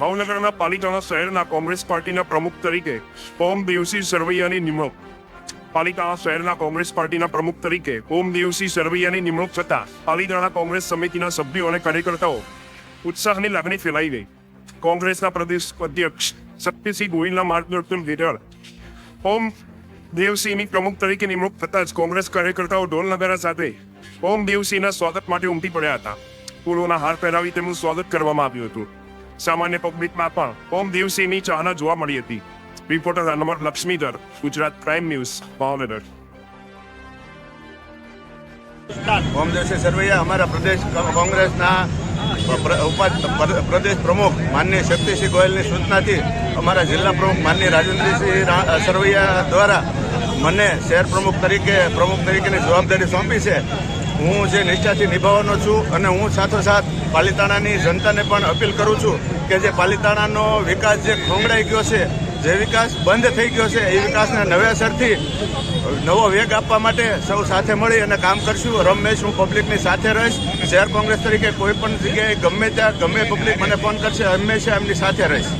ભાવનગરના પાલિતાણા શહેરના કોંગ્રેસ પાર્ટીના પ્રમુખ તરીકે ઓમ દેવસિંહ સરવૈયાની નિમણૂક. પાલિતાણા શહેરના કોંગ્રેસ પાર્ટીના પ્રમુખ તરીકે ઓમ દેવસિંહ સરવૈયાની નિમણૂક થતાં પાલિતાણા કોંગ્રેસ સમિતિના સભ્યો અને કાર્યકર્તાઓ ઉત્સાહની લાગણી ફેલાઈ ગઈ. કોંગ્રેસના પ્રદેશ અધ્યક્ષ શક્તિસિંહ ગોહિલના માર્ગદર્શન હેઠળ ઓમ દેવસિંહની પ્રમુખ તરીકે નિમણૂક થતાં જ કોંગ્રેસ કાર્યકર્તાઓ ઢોલ નગારા સાથે ઓમ દેવસિંહના સ્વાગત માટે ઉમટી પડ્યા હતા. ફૂલોના હાર પહેરાવી તેમનું સ્વાગત કરવામાં આવ્યું હતું. સામાન્ય પબ્લિકમાં પણ ઓમ દેવસિંહની ચાહના જોવા મળી હતી. Reporter Anwar Laxmidhar, Gujarat prime news Bhavnagar. Omdevsinh Sarvaiya, અમારા પ્રદેશ કોંગ્રેસના પ્ર- પ્રદેશ પ્રમુખ માન્ય શક્તિસિંહ ગોયલની સૂચનાથી અમારા જિલ્લા પ્રમુખ માન્ય રાજેન્દ્રસિંહ સરવૈયા દ્વારા મને શહેર પ્રમુખ તરીકે, પ્રમુખ તરીકેની જવાબદારી સોંપી છે. હું જે નિષ્ઠાથી નિભાવવાનો છું અને હું સાથોસાથ પાલિતાણાની જનતાને પણ અપીલ કરું છું કે જે પાલિતાણાનો વિકાસ જે ખોંગડાઈ ગયો છે, જે વિકાસ બંધ થઈ ગયો છે, એ વિકાસને નવેસરથી નવો વેગ આપવા માટે સૌ સાથે મળી અને કામ કરશું. રમેશ, હું પબ્લિકની સાથે રહીશ. શહેર કોંગ્રેસ તરીકે કોઈ પણ જગ્યાએ ગમે ત્યાં ગમે પબ્લિક મને ફોન કરશે, હંમેશા એમની સાથે રહીશ.